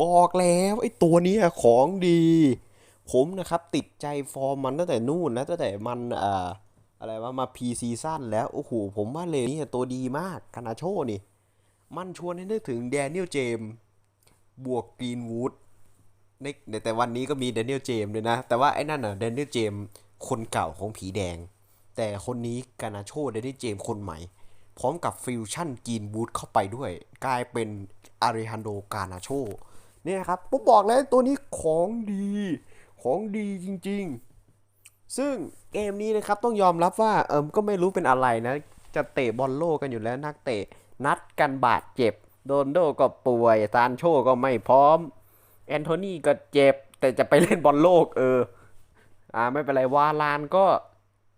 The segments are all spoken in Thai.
บอกแล้วไอ้ตัวนี้ของดี ผมนะครับติดใจฟอร์มมันตั้งแต่นู่นนะตั้งแต่มันอ่าอะไรว่ามาพีซีซั่นแล้ว โอ้โห ผมว่าเลยนี่ตัวดีมากคานาโชนี่ มันชวนให้นึกถึงแดเนียลเจมบวกกรีนวูดในแต่วันนี้ก็มีแดเนียลเจมด้วยนะ แต่ว่าไอ้นั่นน่ะแดเนียลเจมคนเก่าของผีแดง แต่คนนี้กานาโชแดเนียลเจมคนใหม่ พร้อมกับฟิวชั่นกรีนวูดเข้าไปด้วย กลายเป็นอาริฮันโดกานาโช นี่ยครับผมบอกแล้วตัวนี้ของดีของดีจริง ๆ ซึ่งเกมนี้นะครับต้องยอมรับว่าเอิมก็ไม่รู้เป็นอะไรนะ จะเตะบอลโลกกันอยู่แล้วนักเตะนัดกันบาดเจ็บ โดนโดก็ป่วยซานโชก็ไม่พร้อม แอนโทนีก็เจ็บ แต่จะไปเล่นบอลโลกเอออ่าไม่เป็นไรวาลานก็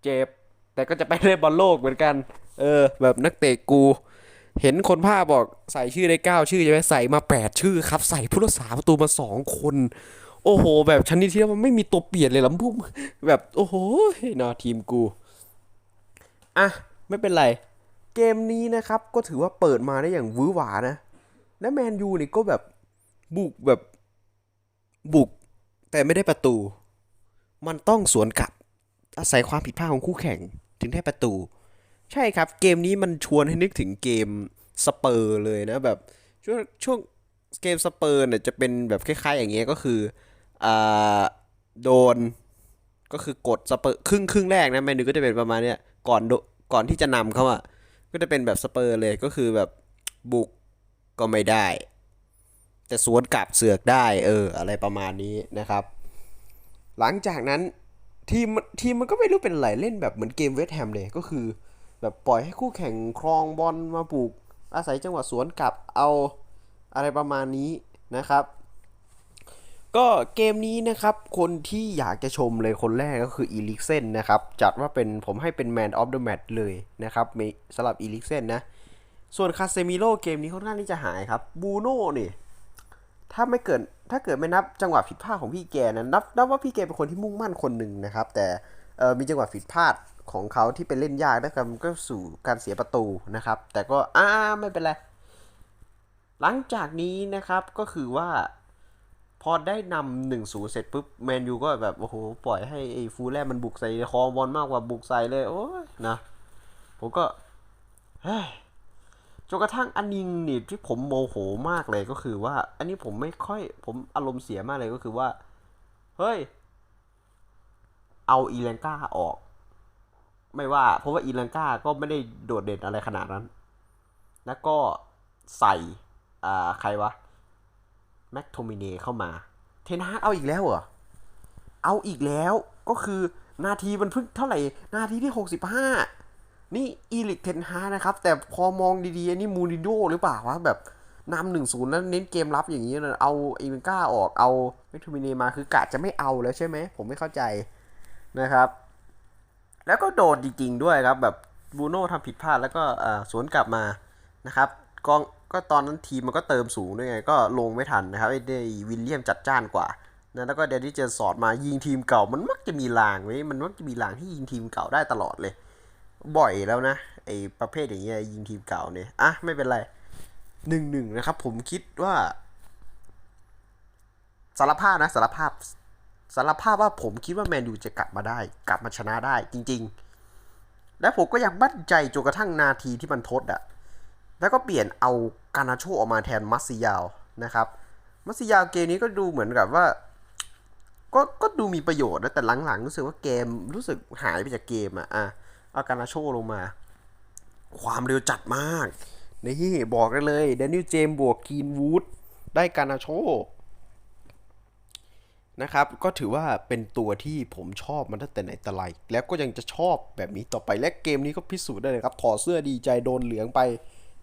เจ็บ แต่ก็จะไปเล่นบอลโลกเหมือนกัน เออ แบบนักเตะกู เห็นคนภาพบอกใส่ชื่อได้เก้าชื่อใช่ไหมใส่มาแปดชื่อครับ ใส่ผู้รักษาประตูมาสองคน โอ้โห แบบชนิดที่มันไม่มีตัวเปลี่ยนเลยลำพุ่มแบบโอ้โหเนาะทีมกู อะ ไม่เป็นไร เกมนี้นะครับ ก็ถือว่าเปิดมาได้อย่างวือหวานะ และแมนยูนี่ก็แบบบุกแบบบุก แต่ไม่ได้ประตู มันต้องสวนกลับอาศัยความผิดพลาดของคู่แข่ง ถึงได้ประตู ใช่ครับ เกมนี้มันชวนให้นึกถึงเกมสเปอร์เลยนะแบบช่วงช่วงเกมสเปอร์เนี่ยจะเป็นแบบคล้ายๆ อย่างเงี้ยก็คืออ่าโดนก็คือกดสเปอร์ครึ่งครึ่งแรกนะแมนยูก็จะเป็นประมาณเนี้ยก่อนโดก่อนที่จะนำเขาอะก็จะเป็นแบบสเปอร์เลยก็คือแบบบุกก็ไม่ได้ แต่สวนกลับเสือกได้เอออะไรประมาณนี้นะครับ หลังจากนั้นทีมทีมมันก็ไม่รู้เป็นไรเล่นแบบเหมือนเกมเวสแฮมเลยก็คือ แบบปล่อยให้คู่แข่งครองบอลมาปลูก อาศัยจังหวะสวนกลับเอาอะไรประมาณนี้นะครับ ก็เกมนี้นะครับคนที่อยากจะชมเลยคนแรกก็คืออีลิกเซนนะครับ จัดว่าเป็นผมให้เป็น Man of the Match เลยนะครับสำหรับอีลิกเซนนะ ส่วนคาเซมิโลเกมนี้ค่อนข้างที่จะหายครับบูโน่นี่ถ้าไม่เกิดถ้าเกิดไม่นับจังหวะผิดพลาดของพี่แกนะนับนับว่าพี่แกเป็นคนที่มุ่งมั่นคนหนึ่งนะครับ แต่มีจังหวะผิดพลาด ของเขาที่ไปเล่นยากนะครับก็สู่การเสียประตูนะครับ แต่ก็อ่าไม่เป็นไร หลังจากนี้นะครับก็คือว่า พอได้นำหนึ่งศูนย์เสร็จปุ๊บแมนยูก็แบบโอ้โหปล่อยให้ไอ้ฟูลแลมมันบุกใส่คอบอลมากกว่าบุกใส่เลยโอ้ยนะผมก็เฮ้ยจนกระทั่งอันนิงนี่ที่ผมโมโหมากเลยก็คือว่า อันนี้ผมไม่ค่อยผมอารมณ์เสียมากเลยก็คือว่า เฮ้ย เอาอีแลงก้าออก ไม่ว่า เพราะว่าอีแลงกาก็ไม่ได้โดดเด่นอะไรขนาดนั้น แล้วก็ใส่อ่าใครวะแม็กโทมิเนเข้ามา เทนฮากเอาอีกแล้วเหรอ เอาอีกแล้วก็คือนาทีมันเพิ่งเท่าไหร่ นาทีที่ 65 นี่อีลิกเทนฮานะครับ แต่พอมองดีๆ นี่มูรินโญ่หรือเปล่าวะแบบนำหนึ่งศูนย์แล้วเน้นเกมรับอย่างนี้นะเอาอีเวนก้าออกเอาแม็กโทมิเนมาคือกะจะไม่เอาแล้วใช่ไหม ผมไม่เข้าใจนะครับ แล้วก็โดนจริง ๆ ด้วยครับ แบบบูโน่ทำผิดพลาดแล้วก็สวนกลับมานะครับกองก็ตอนนั้นทีมมันก็เติมสูงด้วยไง ก็ลงไม่ทันนะครับไอ้ได้วิลเลียมจัดจ้านกว่านะแล้วก็เดนนี่เจอสอดมายิงทีมเก่า มันมักจะมีลางไว้มันมักจะมีลางที่ยิงทีมเก่าได้ตลอดเลย บ่อยแล้วนะไอ้ประเภทอย่างเงี้ยยิงทีมเก่าเนี่ยอะไม่เป็นไรหนึ่งหนึ่งนะครับ ผมคิดว่าสารภาพนะสารภาพ สารภาพว่าผมคิดว่าแมนยูจะกลับมาได้ กลับมาชนะได้จริง ๆ และผมก็ยังมั่นใจจนกระทั่งนาทีที่มันทดอะแล้วก็เปลี่ยนเอากานาโชออกมาแทนมัสซิยาวนะครับ มัสซิยาวเกมนี้ก็ดูเหมือนกับว่า ก็ก็ดูมีประโยชน์นะแต่หลังๆรู้สึกว่าเกมรู้สึกหายไปจากเกมอะอะเอากานาโชลงมา ความเร็วจัดมากนี่บอกได้เลยเดนิลเจมบวกกีนวูดได้กานาโช นะครับ ก็ถือว่าเป็นตัวที่ผมชอบมันตั้งแต่ไหนแต่ไรแล้วก็ยังจะชอบแบบนี้ต่อไปและเกมนี้ก็พิสูจน์ได้เลยครับถอดเสื้อดีใจโดนเหลืองไป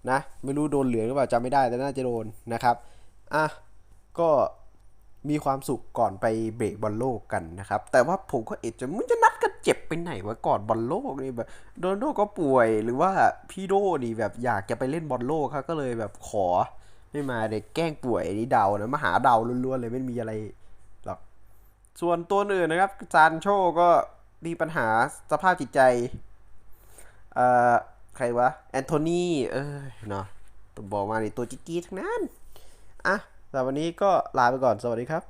นะ ไม่รู้โดนเหลืองหรือเปล่าจำไม่ได้แต่น่าจะโดนนะครับอะก็มีความสุขก่อนไปเบรกบอลโลกกันนะครับ แต่ว่าผมก็เอะใจะมึงจะนัดกันเจ็บไปไหนวะก่อนบอลโลกนี่แบบโดนโดก็ป่วยหรือว่าพี่โดนี่แบบอยากจะไปเล่นบอลโลกเขาก็เลยแบบขอไม่มาเด็กแกล้งป่วยนี่เดานะมาหาเดาล้วนๆเลยไม่มีอะไร ส่วนตัวอื่นนะครับซานโชก็มีปัญหาสภาพจิตใจ เอ่อ ใครวะ แอนโทนีเออเนาะต้องบอกมาในตัวจิ๊กๆทั้งนั้น อะแต่วันนี้ก็ลาไปก่อน สวัสดีครับ